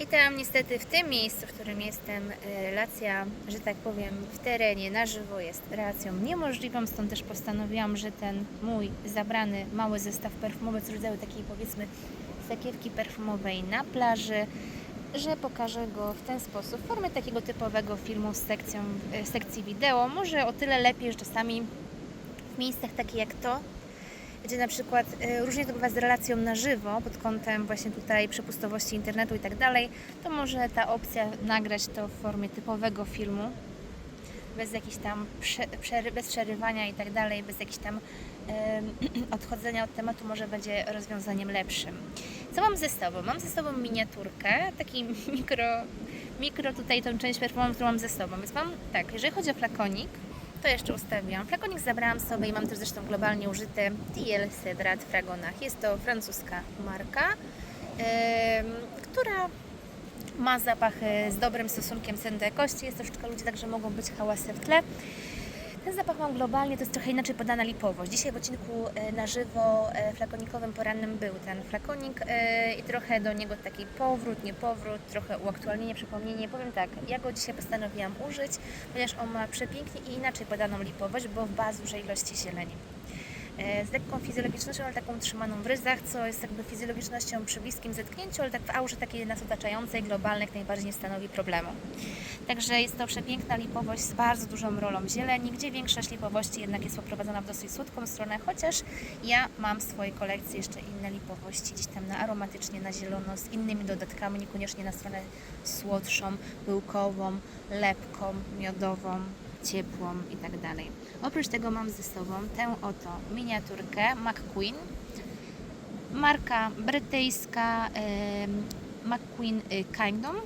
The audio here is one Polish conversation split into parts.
I tam niestety w tym miejscu, w którym jestem, e, relacja, że tak powiem, w terenie, na żywo jest relacją niemożliwą, stąd też postanowiłam, że ten mój zabrany mały zestaw perfumowy z rodzaju takiej powiedzmy sakiewki perfumowej na plaży, że pokażę go w ten sposób, w formie takiego typowego filmu z sekcją, e, sekcji wideo. Może o tyle lepiej, że czasami w miejscach takich jak to, gdzie na przykład e, różnie to bywa z relacją na żywo, pod kątem właśnie tutaj przepustowości internetu i tak dalej, to może ta opcja nagrać to w formie typowego filmu, bez jakichś tam prze, przery, bez przerywania i tak dalej, bez jakichś tam odchodzenia od tematu może będzie rozwiązaniem lepszym. Co mam ze sobą? Mam ze sobą miniaturkę, taki mikro, mikro tutaj tą część perfumową, którą mam ze sobą. Więc mam tak, jeżeli chodzi o flakonik, to jeszcze ustawiłam. Flakonik zabrałam sobie i mam też zresztą globalnie użyty DL Cedrat w Fragonach. Jest to francuska marka, em, która ma zapach z dobrym stosunkiem ceny do jakości. Jest troszeczkę ludzi, także mogą być hałasy w tle. Ten zapach mam globalnie, to jest trochę inaczej podana lipowość. Dzisiaj w odcinku e, na żywo e, flakonikowym porannym był ten flakonik e, i trochę do niego taki powrót, nie powrót, trochę uaktualnienie, przypomnienie. Powiem tak, ja go dzisiaj postanowiłam użyć, ponieważ on ma przepięknie i inaczej podaną lipowość, bo w bardzo dużej ilości zieleni. Z lekką fizjologicznością, ale taką trzymaną w ryzach, co jest jakby fizjologicznością przy bliskim zetknięciu, ale tak w aurze takiej nas otaczającej, globalnej, najbardziej nie stanowi problemu. Także jest to przepiękna lipowość z bardzo dużą rolą zieleni, gdzie większość lipowości jednak jest poprowadzona w dosyć słodką stronę, chociaż ja mam w swojej kolekcji jeszcze inne lipowości, gdzieś tam na aromatycznie, na zielono, z innymi dodatkami, niekoniecznie na stronę słodszą, pyłkową, lepką, miodową, ciepłą i tak. Oprócz tego mam ze sobą tę oto miniaturkę McQueen, marka brytyjska McQueen y, Kingdom,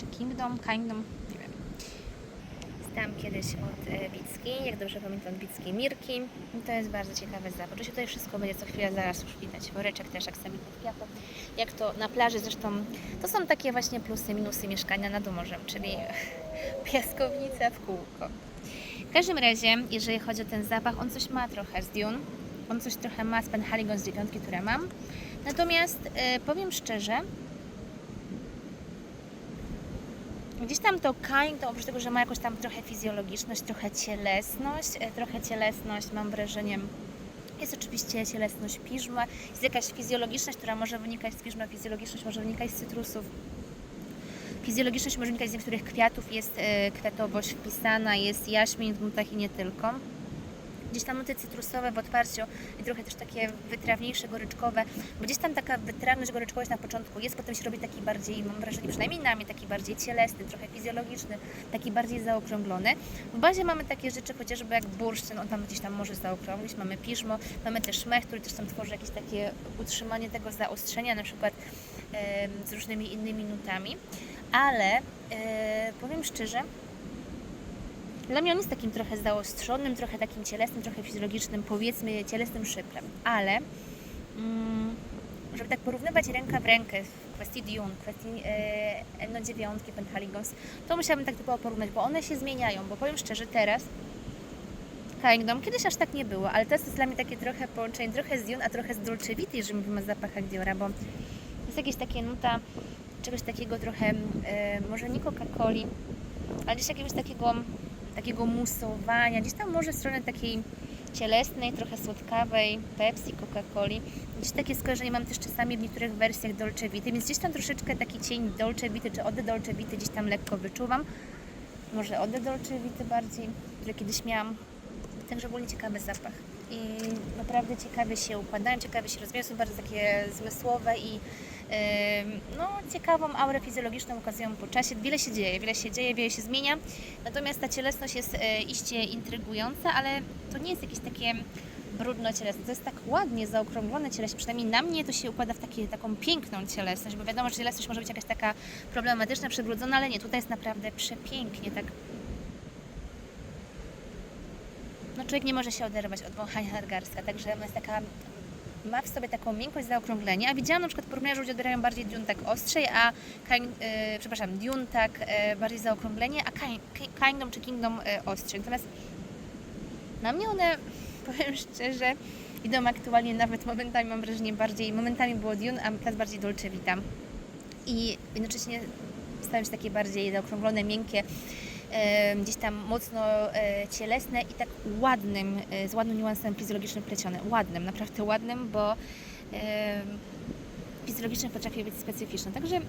czy Kingdom, Kingdom, nie wiem. Stałam kiedyś od e, Bickiej, jak dobrze pamiętam, od Bickiej Mirki. To jest bardzo ciekawy zapach. Oczywiście tutaj wszystko będzie co chwilę, zaraz już widać. Woreczek też aksamitnych kwiatów. Jak to na plaży zresztą, to są takie właśnie plusy, minusy mieszkania nad morzem, czyli piaskownica w kółko. W każdym razie, jeżeli chodzi o ten zapach, on coś ma trochę z Dune. On coś trochę ma z Penhaligon z dziewiątki, które mam. Natomiast e, powiem szczerze, Gdzieś tam to kind, to oprócz tego, że ma jakąś tam trochę fizjologiczność, trochę cielesność, e, trochę cielesność mam wrażenie, jest oczywiście cielesność piżma, jest jakaś fizjologiczność, która może wynikać z piżma, fizjologiczność może wynikać z cytrusów, fizjologiczność może wynikać z niektórych kwiatów, jest e, kwiatowość wpisana, jest jaśmin w nutach i nie tylko. Gdzieś tam nuty cytrusowe w otwarciu i trochę też takie wytrawniejsze, goryczkowe, bo gdzieś tam taka wytrawność, goryczkowość na początku jest, potem się robi taki bardziej, mam wrażenie, przynajmniej na mnie, taki bardziej cielesny, trochę fizjologiczny, taki bardziej zaokrąglony. W bazie mamy takie rzeczy chociażby jak bursztyn, on tam gdzieś tam może zaokrąglić, mamy piżmo, mamy też mech, który też tam tworzy jakieś takie utrzymanie tego zaostrzenia, na przykład z różnymi innymi nutami, ale e, powiem szczerze, dla mnie on jest takim trochę zaostrzonym, trochę takim cielesnym, trochę fizjologicznym, powiedzmy cielesnym szyplem, ale mm, żeby tak porównywać ręka w rękę w kwestii Dune, w kwestii e, no dziewiątki, Penthaligons, to musiałabym tak typowo porównać, bo one się zmieniają, bo powiem szczerze, teraz Kingdom, kiedyś aż tak nie było, ale teraz jest dla mnie takie trochę połączenie, trochę z Dune, a trochę z Dolce Vita, jeżeli mówimy o zapachach Diora, bo jest jakieś takie nuta czegoś takiego trochę, e, może nie Coca-Coli, ale gdzieś jakiegoś takiego takiego musowania, gdzieś tam może w stronę takiej cielesnej, trochę słodkawej, Pepsi, Coca-Coli. Gdzieś takie skojarzenie mam też czasami w niektórych wersjach Dolce Vita, więc gdzieś tam troszeczkę taki cień Dolce Vita, czy Ode Dolce Vita gdzieś tam lekko wyczuwam. Może Ode Dolce Vita bardziej, które kiedyś miałam. Także ogólnie ciekawy zapach. I naprawdę ciekawie się układają, ciekawie się rozwijają, są bardzo takie zmysłowe i no, ciekawą aurę fizjologiczną ukazują po czasie. Wiele się dzieje, wiele się dzieje, wiele się zmienia. Natomiast ta cielesność jest e, iście intrygująca, ale to nie jest jakieś takie brudno cielesne. To jest tak ładnie zaokrąglone cielesne. Przynajmniej na mnie to się układa w takie, taką piękną cielesność, bo wiadomo, że cielesność może być jakaś taka problematyczna, przebrudzona, ale nie, tutaj jest naprawdę przepięknie, tak no człowiek nie może się oderwać od wąchania nadgarstka, także jest taka ma w sobie taką miękkość zaokrąglenia, a widziałam na przykład porównania, że ludzie odbierają bardziej Dune tak ostrzej, a King, e, przepraszam, Dune tak e, bardziej zaokrąglenie, a King- Kingdom czy Kingdom e, ostrzej. Natomiast na mnie one, powiem szczerze, idą aktualnie nawet momentami, mam wrażenie, bardziej, momentami było Dune, a teraz bardziej Dolce Vita. i jednocześnie stają się takie bardziej zaokrąglone, miękkie, gdzieś tam mocno e, cielesne i tak ładnym, e, z ładnym niuansem fizjologicznym plecione. Ładnym, naprawdę ładnym, bo fizjologiczne potrafi być specyficzne. Także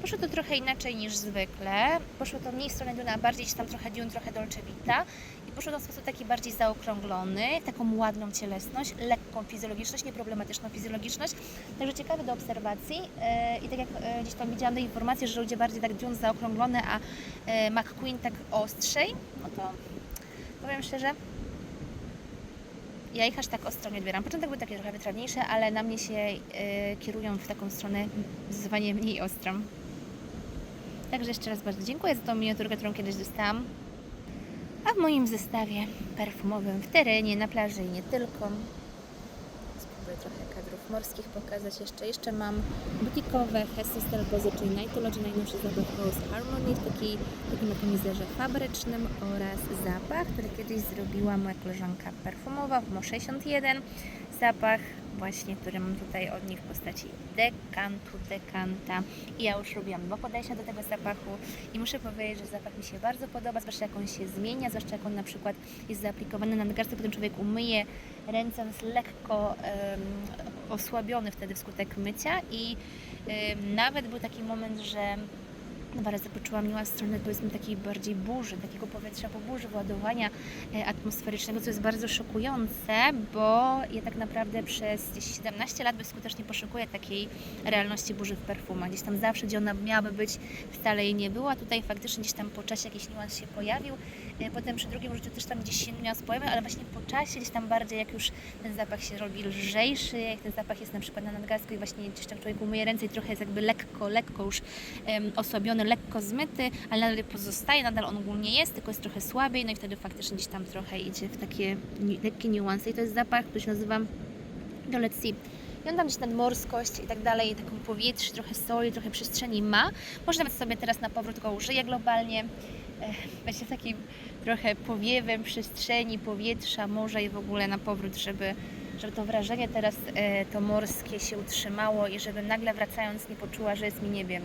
poszło to trochę inaczej niż zwykle. Poszło to mniej w stronę Duna, bardziej tam trochę Dune, trochę Dolce Vita. I poszło to w sposób taki bardziej zaokrąglony, taką ładną cielesność, lekką fizjologiczność, nieproblematyczną fizjologiczność. Także ciekawe do obserwacji. E, I tak jak e, gdzieś tam widziałam te informacje, że ludzie bardziej tak Dune zaokrąglone, a e, McQueen tak ostrzej, no to powiem szczerze, ja ich aż tak ostro nie odbieram. Początek był taki trochę wytrawniejszy, ale na mnie się e, kierują w taką stronę zdecydowanie mniej ostrą. Także jeszcze raz bardzo dziękuję za tą miniaturkę, którą kiedyś dostałam. A w moim zestawie perfumowym w terenie, na plaży i nie tylko. Spróbuję trochę kadrów morskich pokazać jeszcze. Jeszcze mam butikowe Hessus Delbozy, czyli Nightology, najnowszy zapach Rose Harmony w takiej, takim atomizerze fabrycznym oraz zapach, który kiedyś zrobiła moja koleżanka perfumowa w Mo 61. Zapach właśnie, który mam tutaj od nich w postaci dekantu, dekanta. I ja już robiłam dwa podejścia do tego zapachu i muszę powiedzieć, że zapach mi się bardzo podoba, zwłaszcza jak on się zmienia, zwłaszcza jak on na przykład jest zaaplikowany na nadgarstek, potem człowiek umyje ręce, on jest lekko em, osłabiony wtedy wskutek mycia i em, nawet był taki moment, że dwa razy poczułam niuans strony powiedzmy takiej bardziej burzy, takiego powietrza po burzy, władowania e, atmosferycznego, co jest bardzo szokujące, bo ja tak naprawdę przez gdzieś 17 lat bezskutecznie poszukuję takiej realności burzy w perfumach. Gdzieś tam zawsze, gdzie ona miałaby być, wcale jej nie było, a tutaj faktycznie gdzieś tam po czasie jakiś niuans się pojawił. E, Potem przy drugim użyciu też tam gdzieś się niuans pojawił, ale właśnie po czasie gdzieś tam bardziej, jak już ten zapach się robi lżejszy, jak ten zapach jest na przykład na nadgarstku i właśnie gdzieś tam człowiek umyje ręce i trochę jest jakby lekko, lekko już em, osłabiony, lekko zmyty, ale nadal pozostaje, nadal on ogólnie jest, tylko jest trochę słabiej, no i wtedy faktycznie gdzieś tam trochę idzie w takie lekkie niuanse i to jest zapach, który się nazywa Dolet Sea. I on tam gdzieś nadmorskość i tak dalej, taką powietrze, trochę soli, trochę przestrzeni ma. Może nawet sobie teraz na powrót go użyję globalnie. Będzie takim trochę powiewem przestrzeni, powietrza, morza i w ogóle na powrót, żeby, żeby to wrażenie teraz e, to morskie się utrzymało i żebym nagle wracając nie poczuła, że jest mi, nie wiem,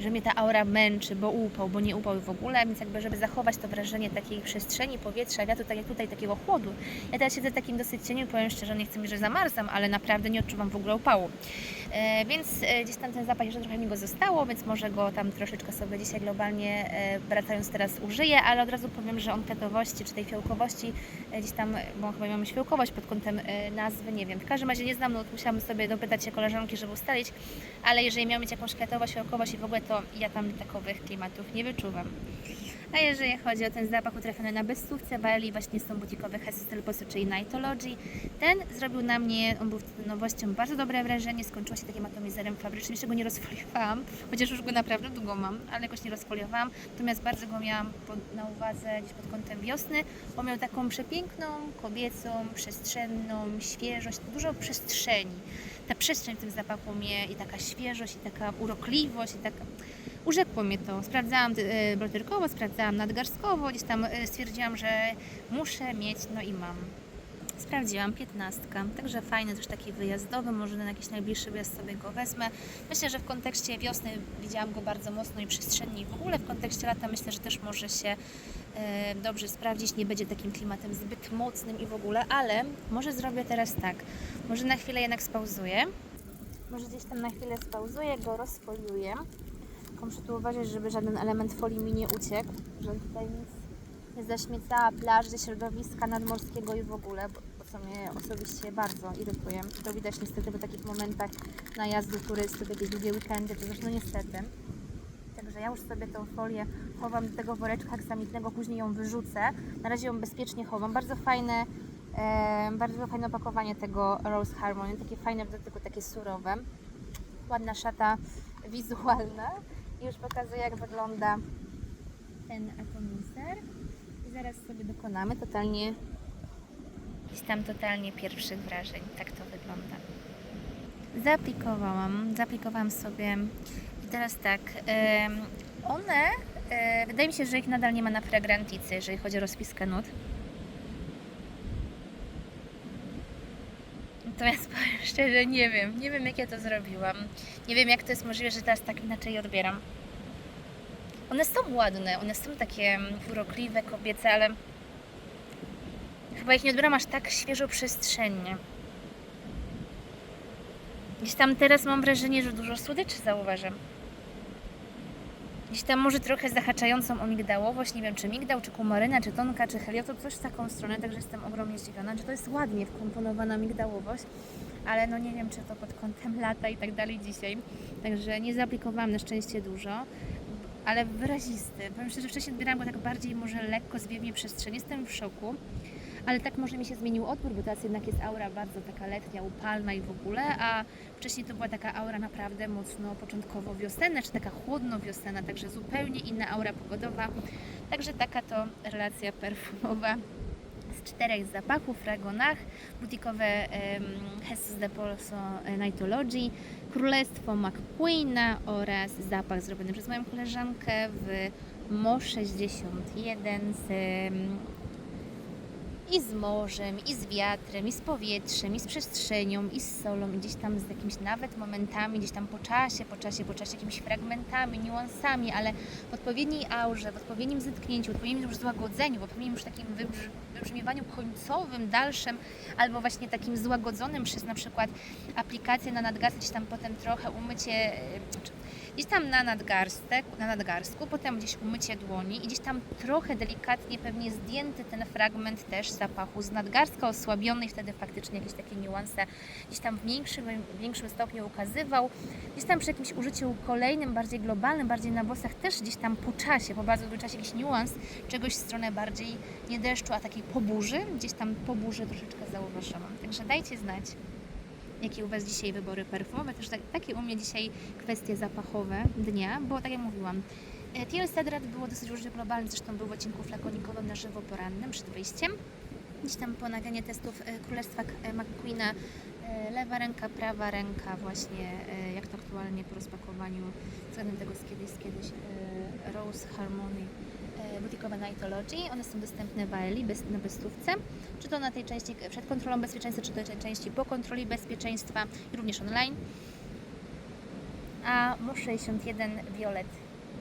że mnie ta aura męczy, bo upał, bo nie upał w ogóle, więc jakby żeby zachować to wrażenie takiej przestrzeni, powietrza, wiatru, tak jak tutaj takiego chłodu. Ja teraz siedzę w takim dosyć cieniu, powiem szczerze, nie chcę mi, że zamarzam, ale naprawdę nie odczuwam w ogóle upału. E, więc e, gdzieś tam ten zapach jeszcze trochę mi go zostało, więc może go tam troszeczkę sobie dzisiaj globalnie e, wracając teraz użyję, ale od razu powiem, że on kwiatowości czy tej fiołkowości gdzieś tam, bo chyba mamy fiołkowość pod kątem nazwy, nie wiem. W każdym razie nie znam, no musiałam sobie dopytać się koleżanki, żeby ustalić, ale jeżeli miał mieć jakąś kwiatowość, fiołkowość i w ogóle, to ja tam takowych klimatów nie wyczuwam. A jeżeli chodzi o ten zapach utrafiony na bezstówce, Bali właśnie z tą butikowy Hessus Delbozy, czyli Nightology, ten zrobił na mnie, on był nowością, bardzo dobre wrażenie, skończyło się takim atomizerem fabrycznym, jeszcze go nie rozfoliowałam, chociaż już go naprawdę długo mam, ale jakoś nie rozfoliowałam, natomiast bardzo go miałam pod, na uwadze gdzieś pod kątem wiosny, bo miał taką przepiękną, kobiecą, przestrzenną świeżość, dużo przestrzeni. Ta przestrzeń w tym zapachu mnie i taka świeżość, i taka urokliwość, i taka urzekło mnie to. Sprawdzałam e, brotyrkowo, sprawdzałam nadgarstkowo, gdzieś tam e, stwierdziłam, że muszę mieć, no i mam. Sprawdziłam, piętnastka, także fajny, też taki wyjazdowy, może na jakiś najbliższy wyjazd sobie go wezmę. Myślę, że w kontekście wiosny widziałam go bardzo mocno i przestrzennie i w ogóle w kontekście lata myślę, że też może się e, dobrze sprawdzić, nie będzie takim klimatem zbyt mocnym i w ogóle, ale może zrobię teraz tak, może na chwilę jednak spauzuję, może gdzieś tam na chwilę spauzuję, go rozfoliuję, tylko muszę tu uważać, żeby żaden element folii mi nie uciekł, żeby tutaj nic nie zaśmiecała plaży, środowiska nadmorskiego i w ogóle, bo, co mnie osobiście bardzo irytuje. To widać niestety w takich momentach najazdu turystów, jakieś długie weekendy, to zresztą niestety. Także ja już sobie tą folię chowam do tego woreczka aksamitnego, później ją wyrzucę. Na razie ją bezpiecznie chowam. Bardzo fajne, e, bardzo fajne opakowanie tego Rose Harmony, takie fajne w dotyku, takie surowe. Ładna szata wizualna. Już pokazuję jak wygląda ten atomizer. I zaraz sobie dokonamy totalnie, gdzieś tam totalnie pierwszych wrażeń. Tak to wygląda. Zaaplikowałam, zaaplikowałam sobie i teraz tak, one, e, wydaje mi się, że ich nadal nie ma na fragranticy, jeżeli chodzi o rozpiskę nut. Natomiast powiem szczerze, nie wiem. Nie wiem, jak ja to zrobiłam. Nie wiem, jak to jest możliwe, że teraz tak inaczej odbieram. One są ładne, one są takie mm, urokliwe, kobiece, ale chyba ich nie odbieram aż tak świeżo przestrzennie. Gdzieś tam teraz mam wrażenie, że dużo słodyczy zauważam. Gdzieś tam może trochę zahaczającą o migdałowość, nie wiem czy migdał, czy kumaryna, czy tonka, czy heliotop, coś w taką stronę, także jestem ogromnie zdziwiona, że to jest ładnie wkomponowana migdałowość, ale no nie wiem czy to pod kątem lata i tak dalej dzisiaj, także nie zaaplikowałam na szczęście dużo, ale wyrazisty. Powiem szczerze, wcześniej odbierałam go tak bardziej może lekko, zwiewnie przestrzeń, jestem w szoku. Ale tak może mi się zmienił odbiór, bo teraz jednak jest aura bardzo taka letnia, upalna i w ogóle, a wcześniej to była taka aura naprawdę mocno początkowo wiosenna, czy taka chłodno wiosenna, także zupełnie inna aura pogodowa. Także taka to relacja perfumowa z czterech zapachów, fragonach, butikowe Jesus de Polso Nightology, Królestwo McQueena oraz zapach zrobiony przez moją koleżankę w Mo 61 z i z morzem, i z wiatrem, i z powietrzem, i z przestrzenią, i z solą, i gdzieś tam z jakimiś nawet momentami, gdzieś tam po czasie, po czasie, po czasie, jakimiś fragmentami, niuansami, ale w odpowiedniej aurze, w odpowiednim zetknięciu, w odpowiednim już złagodzeniu, w odpowiednim już takim wybrz- wybrzmiewaniu końcowym, dalszym, albo właśnie takim złagodzonym przez na przykład aplikację na nadgarstek, gdzieś tam potem trochę umycie, e, gdzieś tam na nadgarstek, na nadgarstku, potem gdzieś umycie dłoni i gdzieś tam trochę delikatnie pewnie zdjęty ten fragment też zapachu z nadgarstka osłabiony i wtedy faktycznie jakieś takie niuanse gdzieś tam w większym, w większym stopniu ukazywał. Gdzieś tam przy jakimś użyciu kolejnym, bardziej globalnym, bardziej na włosach też gdzieś tam po czasie, po bardzo długim czasie jakiś niuans czegoś w stronę bardziej nie deszczu, a takiej poburzy, gdzieś tam poburzy troszeczkę zauważyłam. Także dajcie znać jakie u Was dzisiaj wybory perfumowe, też tak, takie u mnie dzisiaj kwestie zapachowe dnia, bo tak jak mówiłam, e, Thiel Stadrat było dosyć różnie globalny, zresztą był w odcinku flakonikowym na żywo porannym przed wyjściem. Gdzieś tam po nagraniu testów e, Królestwa e, McQueena lewa ręka, prawa ręka właśnie, jak to aktualnie po rozpakowaniu względem tego z kiedyś, z kiedyś Rose Harmony butikowe Nightology. One są dostępne w AELI bez, na bestówce czy to na tej części przed kontrolą bezpieczeństwa, czy to tej części po kontroli bezpieczeństwa i również online. A MUS 61 Violet,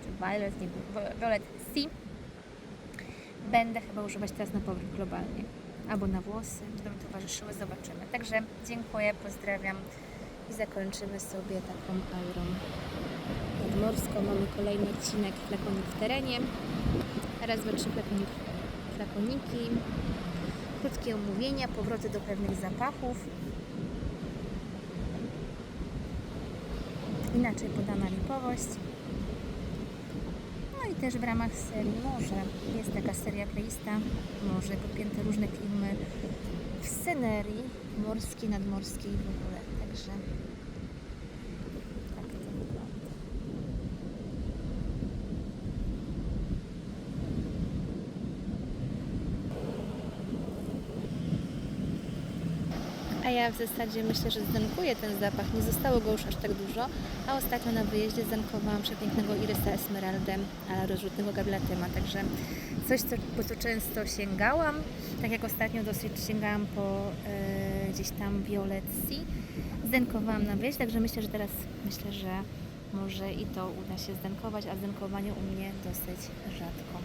czy Violet, nie Violet C będę chyba używać teraz na powrót globalnie. Albo na włosy, będą mi towarzyszyły, zobaczymy. Także dziękuję, pozdrawiam i zakończymy sobie taką aurą nadmorską. Mamy kolejny odcinek Flakonik w terenie. Raz, dwa, trzy flakonik, flakoniki krótkie omówienia, powroty do pewnych zapachów. Inaczej podana lipowość. No i też w ramach serii Morze jest taka seria playlista Morze, podpięte różne filmy w scenerii morskiej, nadmorskiej w ogóle. Także A ja w zasadzie myślę, że zdenkuję ten zapach. Nie zostało go już aż tak dużo. A ostatnio na wyjeździe zdenkowałam przepięknego Irysa Esmeraldę ala rozrzutnego Gablatema. Także coś, co, po co często sięgałam. Tak jak ostatnio dosyć sięgałam po e, gdzieś tam Violet Sea. Zdenkowałam na wyjeździe, także myślę, że teraz myślę, że może i to uda się zdenkować, a zdenkowanie u mnie dosyć rzadko.